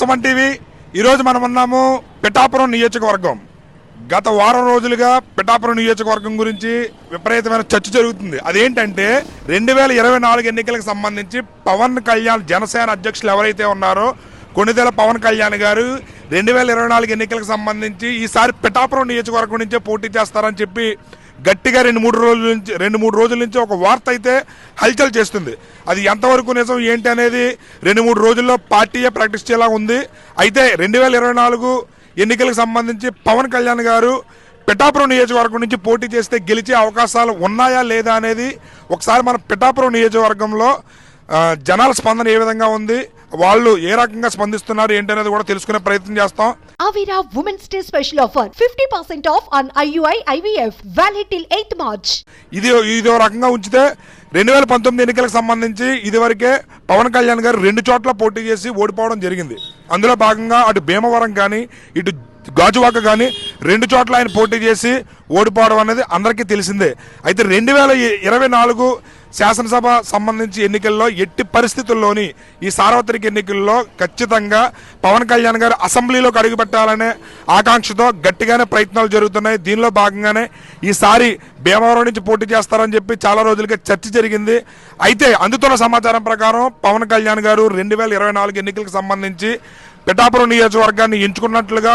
Suman TV. ఈరోజు మనం ఉన్నాము పిఠాపురం నియోజకవర్గం. గత వారం రోజులుగా పిఠాపురం నియోజకవర్గం గురించి విపరీతమైన చర్చ జరుగుతుంది. అదేంటంటే రెండు వేల ఇరవై నాలుగు ఎన్నికలకు సంబంధించి పవన్ కళ్యాణ్ జనసేన అధ్యక్షులు ఎవరైతే ఉన్నారో కొణిదెల పవన్ కళ్యాణ్ గారు రెండు వేల ఇరవై నాలుగు ఎన్నికలకు సంబంధించి ఈసారి పిఠాపురం నియోజకవర్గం నుంచే పోటీ చేస్తారని చెప్పి గట్టిగా రెండు మూడు రోజుల నుంచి రెండు మూడు రోజుల నుంచి ఒక వార్త అయితే హల్చల్ చేస్తుంది. అది ఎంతవరకు నిజం ఏంటి అనేది రెండు మూడు రోజుల్లో పార్టీయే ప్రకటించేలా ఉంది. అయితే రెండు వేల ఇరవై నాలుగు ఎన్నికలకు సంబంధించి పవన్ కళ్యాణ్ గారు పిఠాపురం నియోజకవర్గం నుంచి పోటీ చేస్తే గెలిచే అవకాశాలు ఉన్నాయా లేదా అనేది ఒకసారి మన పిఠాపురం నియోజకవర్గంలో జనాల స్పందన ఏ విధంగా ఉంది? వాళ్ళు ఏ రకంగా స్పందిస్తున్నారు ఏంటనేది కూడా తెలుసుకునే ప్రయత్నం చేస్తాం Avira Women's Day special offer 50% off on IUI IVF valid till 8th March. ఇది ఇది రకంగా ఉంచితే రెండు వేల పంతొమ్మిది ఎన్నికలకు సంబంధించి ఇదివరకే పవన్ కళ్యాణ్ గారు రెండు చోట్ల పోటీ చేసి ఓడిపోవడం జరిగింది అందులో భాగంగా అటు భీమవరం కానీ ఇటు గాజువాక కానీ రెండు చోట్ల ఆయన పోటీ చేసి ఓడిపోవడం అనేది అందరికీ తెలిసిందే. అయితే రెండు వేల ఇరవై నాలుగు శాసనసభ సంబంధించి ఎన్నికల్లో ఎట్టి పరిస్థితుల్లోని ఈ సార్వత్రిక ఎన్నికల్లో ఖచ్చితంగా పవన్ కళ్యాణ్ గారు అసెంబ్లీలోకి అడుగుపెట్టాలనే ఆకాంక్షతో గట్టిగానే ప్రయత్నాలు జరుగుతున్నాయి. దీనిలో భాగంగానే ఈసారి భీమవరం నుంచి పోటీ చేస్తారని చెప్పి చాలా రోజులుగా చర్చ జరిగింది. అయితే అందుతున్న సమాచారం ప్రకారం పవన్ కళ్యాణ్ గారు రెండు వేల ఇరవై నాలుగు ఎన్నికలకు సంబంధించి పిఠాపురం నియోజకవర్గాన్ని ఎంచుకున్నట్లుగా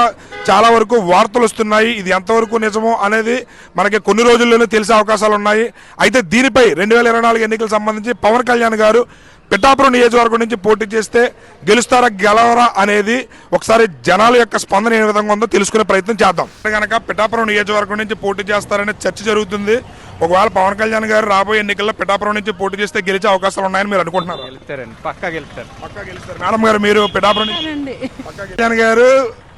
చాలా వరకు వార్తలు వస్తున్నాయి. ఇది ఎంతవరకు నిజమో అనేది మనకి కొన్ని రోజుల్లోనే తెలిసే అవకాశాలు ఉన్నాయి. అయితే దీనిపై రెండు వేల ఇరవై నాలుగు ఎన్నికలకు సంబంధించి పవన్ కళ్యాణ్ గారు పిఠాపురం నియోజకవర్గం నుంచి పోటీ చేస్తే గెలుస్తారా గెలవరా అనేది ఒకసారి జనాల యొక్క స్పందన ఏ విధంగా ఉందో తెలుసుకునే ప్రయత్నం చేద్దాం. కనుక పిఠాపురం నియోజకవర్గం నుంచి పోటీ చేస్తారనే చర్చ జరుగుతుంది. ఒకవేళ పవన్ కళ్యాణ్ గారు రాబోయే ఎన్నికల్లో పిఠాపురం నుంచి పోటీ చేస్తే గెలిచే అవకాశాలు ఉన్నాయని మీరు అనుకుంటున్నారు? గెలుస్తారండి. పక్కా గెలుస్తారు. పక్కా గెలుస్తారు. మేడం గారు మీరు పిఠాపురం నుంచి అండి పక్కా కళ్యాణ్ గారు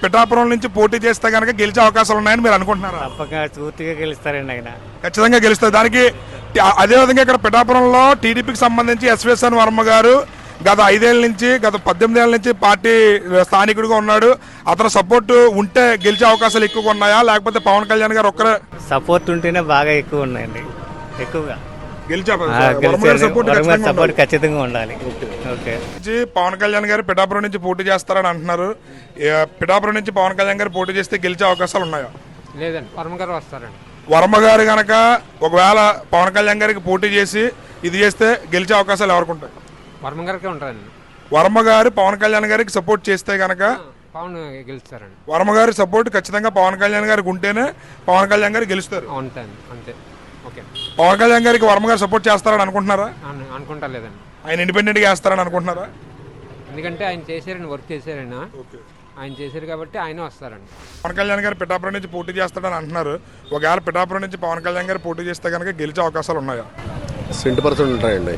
పిఠాపురం నుంచి పోటీ చేస్తే కనుక గెలిచే అవకాశాలు ఉన్నాయని మీరు అనుకుంటున్నారా? తప్పక పూర్తిగా గెలుస్తారండి ఆయన. ఖచ్చితంగా గెలుస్తారు. దానికి అదే విధంగా ఇక్కడ పిఠాపురంలో టీడీపీకి సంబంధించి ఎస్వేసన్ వర్మ గారు గత ఐదేళ్ళ నుంచి గత పద్దెనిమిది ఏళ్ళ నుంచి పార్టీ స్థానికుడిగా ఉన్నాడు. అతను సపోర్ట్ ఉంటే గెలిచే అవకాశాలు ఎక్కువగా ఉన్నాయా? లేకపోతే పవన్ కళ్యాణ్ గారు ఒక్కరే సపోర్ట్ ఉంటేనే బాగా ఎక్కువ ఉన్నాయండి. ఎక్కువగా. సపోర్ట్. ఖచ్చితంగా ఉండాలి. పవన్ కళ్యాణ్ గారు పిఠాపురం నుంచి పోటీ చేస్తారని అంటున్నారు. పిఠాపురం నుంచి పవన్ కళ్యాణ్ గారు పోటీ చేస్తే గెలిచే అవకాశాలు ఉన్నాయా? లేదండి వర్మ గారు వస్తారండి. వర్మ గారు గనక ఒకవేళ పవన్ కళ్యాణ్ గారికి పోటీ చేసి ఇది చేస్తే గెలిచే అవకాశాలు ఎవరికి ఉంటాయి? వర్మ గారికే ఉంటారండి వర్మ గారు పవన్ కళ్యాణ్ గారికి సపోర్ట్ చేస్తే గనక పవన్ గెలుస్తారండి. వర్మ గారి సపోర్ట్ ఖచ్చితంగా పవన్ కళ్యాణ్ గారికి ఉంటేనే పవన్ కళ్యాణ్ గారు గెలుస్తారు. ఉంటాయండి అంతే. ఓకే. పవన్ కళ్యాణ్ గారికి వర్మ గారు సపోర్ట్ చేస్తారని అనుకుంటున్నారా? అను- అనుకుంటా లేదండి. ఆయన ఇండిపెండెంట్గా వేస్తారని అనుకుంటున్నారా? ఎందుకంటే ఆయన చేశారండి వర్క్ చేశారైనా ఆయన చేశారు కాబట్టి ఆయన వస్తారండి. పవన్ కళ్యాణ్ గారు పిఠాపురం నుంచి పోటీ చేస్తాడని అంటున్నారు. ఒకవేళ పిఠాపురం నుంచి పవన్ కళ్యాణ్ గారు పోటీ చేస్తే కనుక గెలిచే అవకాశాలు ఉన్నాయా? సెంట్ పర్సెంట్ ఉంటాయండి.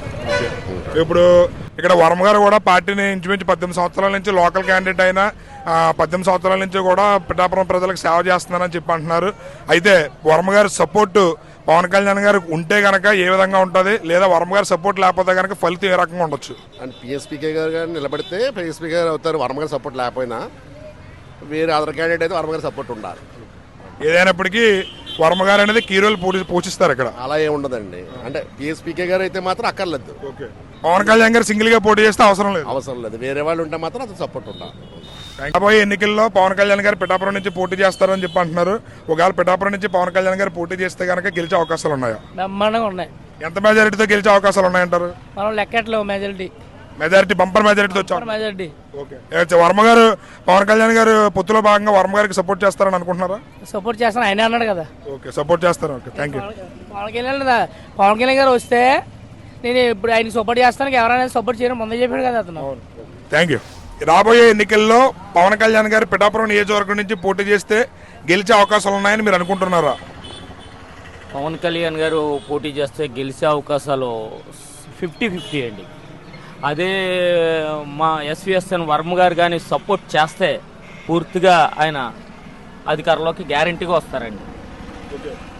ఇప్పుడు ఇక్కడ వర్మ గారు కూడా పార్టీని ఇంచుమించు పద్దెనిమిది సంవత్సరాల నుంచి లోకల్ క్యాండిడేట్ అయినా పద్దెనిమిది సంవత్సరాల నుంచి కూడా పిఠాపురం ప్రజలకు సేవ చేస్తున్నారని చెప్పి అంటున్నారు. అయితే వర్మ గారి సపోర్టు పవన్ కళ్యాణ్ గారు ఉంటే గనక ఏ విధంగా ఉంటుంది? లేదా వర్మ గారి సపోర్ట్ లేకపోతే గనక ఫలితం ఏ రకంగా ఉండొచ్చు? అండ్ పిఎస్పీకే గారు గారు నిలబడితే పిఎస్పీ గారు అవుతారు వర్మ గారి సపోర్ట్ లేకపోయినా వేరే అదర్ క్యాండిడేట్ అయితే వర్మ గారి సపోర్ట్ ఉండాలి. ఏదైనప్పటికీ వర్మ గారు అనేది కీ రోల్ పోటీ పోషిస్తారు ఇక్కడ. అలా ఏమి ఉండదండి. అంటే పిఎస్పీకే గారు అయితే మాత్రం అక్కర్లేదు. ఓకే. పవన్ కళ్యాణ్ గారు సింగిల్గా పోటీ చేస్తే అవసరం లేదు. అవసరం లేదు. వేరే వాళ్ళు ఉంటే మాత్రం అతను సపోర్ట్ ఉండాలి. రాబోయే ఎన్నికల్లో పవన్ కళ్యాణ్ గారు పిఠాపురం నుంచి పోటీ చేస్తారని చెప్పి అంటున్నారు. ఒకవేళ పిఠాపురం నుంచి పవన్ కళ్యాణ్ గారు పోటీ చేస్తే కనుక గెలిచే అవకాశాలు ఉన్నాయా? బ్రహ్మాండంగా ఉన్నాయి. ఎంత మెజారిటీతో గెలిచే అవకాశాలు ఉన్నాయంటారు? మనం లెక్కట్లేవు మెజారిటీ మెజారిటీ బంపర్ మెజారిటీతో వచ్చాం. మెజారిటీ ఓకే వర్మ గారు పవన్ కళ్యాణ్ గారు పొత్తులో భాగంగా వర్మ గారికి సపోర్ట్ చేస్తారని అనుకుంటున్నారా? సపోర్ట్ చేస్తాను. ఆయన అన్నాడు కదా. ఓకే సపోర్ట్ చేస్తారు. Okay thank you Pawan Kalyan కదా పవన్ కళ్యాణ్ గారు వస్తే నేను ఇప్పుడు ఆయన సపోర్ట్ చేస్తాను. ఎవరైనా సపోర్ట్ చేయడం ముందే చెప్పాడు కదా అతను. థ్యాంక్ యూ రాబోయే ఎన్నికల్లో పవన్ కళ్యాణ్ గారు పిఠాపురం నియోజకవర్గం నుంచి పోటీ చేస్తే గెలిచే అవకాశాలు ఉన్నాయని మీరు అనుకుంటున్నారా? పవన్ కళ్యాణ్ గారు పోటీ చేస్తే గెలిచే అవకాశాలు ఫిఫ్టీ ఫిఫ్టీ అండి. అదే మా ఎస్విఎస్ఎన్ వర్మ గారు కానీ సపోర్ట్ చేస్తే పూర్తిగా ఆయన అధికారంలోకి గ్యారంటీగా వస్తారండి.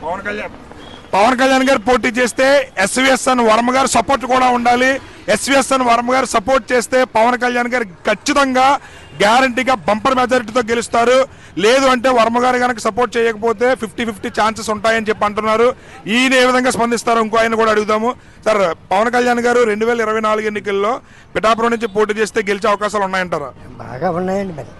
పవన్ కళ్యాణ్. పవన్ కళ్యాణ్ గారు పోటీ చేస్తే ఎస్విఎస్ఎన్ వర్మ గారు సపోర్ట్ కూడా ఉండాలి. ఎస్విఎస్ఎన్ వర్మ గారు సపోర్ట్ చేస్తే పవన్ కళ్యాణ్ గారు ఖచ్చితంగా గ్యారంటీగా బంపర్ మెజారిటీతో గెలుస్తారు. లేదు అంటే వర్మ గారు కనుక సపోర్ట్ చేయకపోతే ఫిఫ్టీ ఫిఫ్టీ ఛాన్సెస్ ఉంటాయని చెప్పి అంటున్నారు. ఈయన ఏ విధంగా స్పందిస్తారు ఇంకో ఆయన కూడా అడుగుదాము. సార్ పవన్ కళ్యాణ్ గారు రెండు వేల ఇరవై నాలుగు ఎన్నికల్లో పిఠాపురం నుంచి పోటీ చేస్తే గెలిచే అవకాశాలు ఉన్నాయంటారా? బాగా ఉన్నాయండి మరి.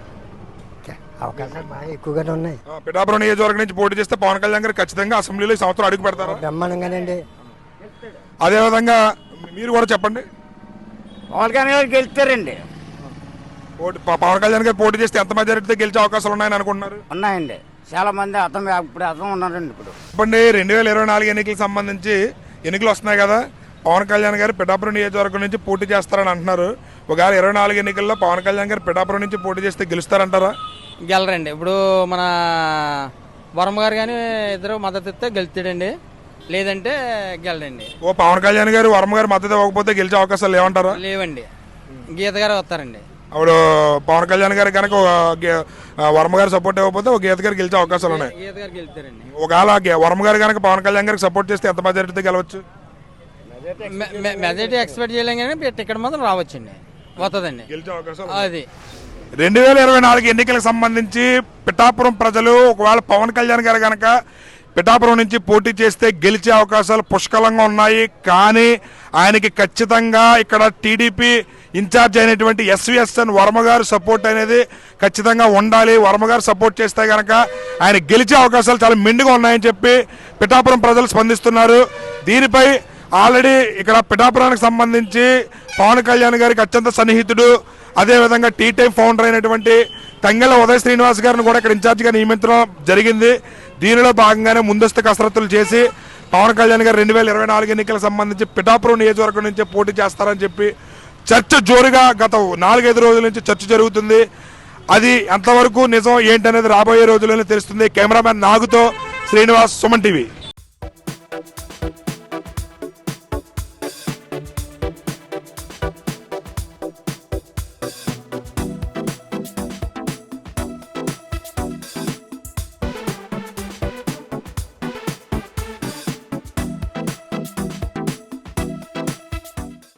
అవకాశాలు బాగా ఎక్కువగానే ఉన్నాయి. పిఠాపురం నియోజకవర్గం నుంచి పోటీ చేస్తే పవన్ కళ్యాణ్ గారు ఖచ్చితంగా అసెంబ్లీలో ఈ సంవత్సరం అడుగు పెడతారా. బ్రహ్మాండంగానండి. అదేవిధంగా మీరు కూడా చెప్పండి. పవన్ కళ్యాణ్ గారు గెలుస్తారండి. పోటీ ప- పవన్ కళ్యాణ్ గారు పోటీ చేస్తే ఎంత మెజారిటీతో గెలిచే అవకాశాలు ఉన్నాయని అనుకుంటున్నారు? ఉన్నాయండి. చాలా మంది అతను ఇప్పుడు అతను ఉన్నారండి ఇప్పుడు. చెప్పండి రెండు వేల ఇరవై నాలుగు ఎన్నికలకు సంబంధించి ఎన్నికలు వస్తున్నాయి కదా. పవన్ కళ్యాణ్ గారు పిఠాపురం నియోజకవర్గం నుంచి పోటీ చేస్తారని అంటున్నారు. ఒకవేళ ఇరవై నాలుగు ఎన్నికల్లో పవన్ కళ్యాణ్ గారు పిఠాపురం నుంచి పోటీ చేస్తే గెలుస్తారంటారా? గెలరండి. ఇప్పుడు మన వర్మ గారు కానీ ఇద్దరు మద్దతు ఇస్తే గెలుతాడండి. లేదంటే గెలడండి. ఓ పవన్ కళ్యాణ్ గారు వర్మ గారు మద్దతు ఇవ్వకపోతే గెలిచే అవకాశాలు లేవంటారా? లేవండి. గీత గారు వస్తారండి. అప్పుడు పవన్ కళ్యాణ్ గారు కనుక వర్మ గారు సపోర్ట్ ఇవ్వకపోతే ఒక గీత గారు గెలిచే అవకాశాలు ఉన్నాయి. గీత గారు గెలుతారండి. ఒకవేళ వర్మ గారు కనుక పవన్ కళ్యాణ్ గారికి సపోర్ట్ చేస్తే ఎంత మెజారిటీతో గెలవచ్చు? మెజారిటీ ఎక్స్పెక్ట్ చేయలేం కానీ టికెట్ మాత్రం రావచ్చండి. వస్తుందండి గెలిచే అవకాశాలు అది. రెండు వేల ఇరవై నాలుగు ఎన్నికలకు సంబంధించి పిఠాపురం ప్రజలు ఒకవేళ పవన్ కళ్యాణ్ గారు కనుక పిఠాపురం నుంచి పోటీ చేస్తే గెలిచే అవకాశాలు పుష్కలంగా ఉన్నాయి. కానీ ఆయనకి ఖచ్చితంగా ఇక్కడ టీడీపీ ఇన్ఛార్జ్ అయినటువంటి S V S N Varma గారు సపోర్ట్ అనేది ఖచ్చితంగా ఉండాలి. వర్మ గారు సపోర్ట్ చేస్తే కనుక ఆయన గెలిచే అవకాశాలు చాలా మెండుగా ఉన్నాయని చెప్పి పిఠాపురం ప్రజలు స్పందిస్తున్నారు. దీనిపై ఆల్రెడీ ఇక్కడ పిఠాపురానికి సంబంధించి పవన్ కళ్యాణ్ గారికి అత్యంత సన్నిహితుడు అదేవిధంగా టీ టైం ఫౌండర్ అయినటువంటి తంగెల ఉదయ శ్రీనివాస్ గారిని కూడా ఇక్కడ ఇన్ఛార్జిగా నియమించడం జరిగింది. దీనిలో భాగంగానే ముందస్తు కసరత్తులు చేసి పవన్ కళ్యాణ్ గారు రెండు వేల ఇరవై నాలుగు ఎన్నికలకు సంబంధించి పిఠాపురం నియోజకవర్గం నుంచి పోటీ చేస్తారని చెప్పి చర్చ జోరుగా గత నాలుగైదు రోజుల నుంచి చర్చ జరుగుతుంది. అది ఎంతవరకు నిజం ఏంటనేది రాబోయే రోజుల్లోనే తెలుస్తుంది. కెమెరామ్యాన్ నాగుతో శ్రీనివాస్ సుమన్ టీవీ.